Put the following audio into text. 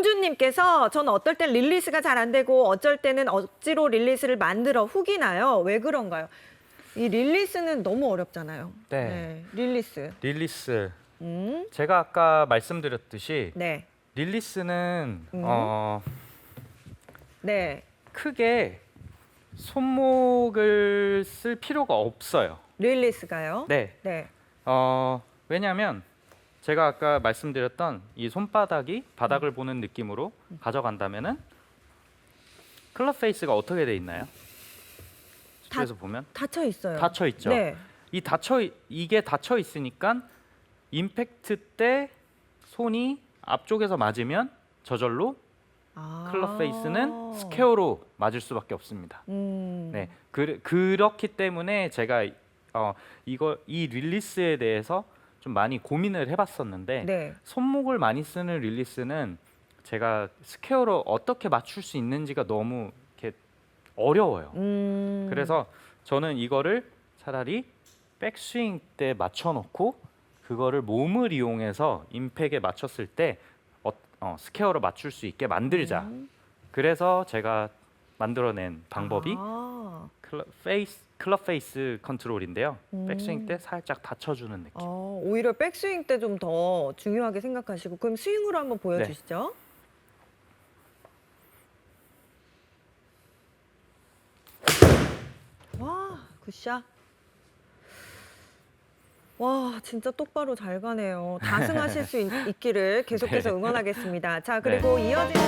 홍준님께서 저는 어떨 땐 릴리스가 잘 안 되고 어쩔 때는 억지로 릴리스를 만들어 훅이 나요. 왜 그런가요? 이 릴리스는 너무 어렵잖아요. 네. 릴리스. 릴리스. 음, 제가 아까 말씀드렸듯이 네. 릴리스는 음. 어, 네. 크게 손목을 쓸 필요가 없어요. 릴리스가요? 네. 네. 어, 왜냐하면 제가 아까 말씀드렸던 이 손바닥이 바닥을 보는 느낌으로 가져간다면은 클럽 페이스가 어떻게 돼 있나요? 그래서 보면 닫혀 있어요. 닫혀 있죠. 네. 이 닫혀 있- 이게 닫혀 있으니까 임팩트 때 손이 앞쪽에서 맞으면 저절로 아. 클럽 페이스는 스퀘어로 맞을 수밖에 없습니다. 음. 네, 그, 그렇기 때문에 제가 어, 이거 이 릴리스에 대해서 좀 많이 고민을 해봤었는데 네. 손목을 많이 쓰는 릴리스는 제가 스퀘어로 어떻게 맞출 수 있는지가 너무 이렇게 어려워요. 음. 그래서 저는 이거를 차라리 백스윙 때 맞춰놓고 그거를 몸을 이용해서 임팩에 맞췄을 때 어, 어, 스퀘어로 맞출 수 있게 만들자. 음. 그래서 제가 만들어낸 방법이 아. 클럽 페이스 클럽 페이스 컨트롤인데요. 음. 백스윙 때 살짝 받쳐주는 느낌. 어, 오히려 백스윙 때 좀 더 중요하게 생각하시고 그럼 스윙으로 한번 보여주시죠. 와, 굿샷. 와, 진짜 똑바로 잘 가네요. 다승하실 수 있, 기를 계속해서 응원하겠습니다. 자, 그리고 이어지는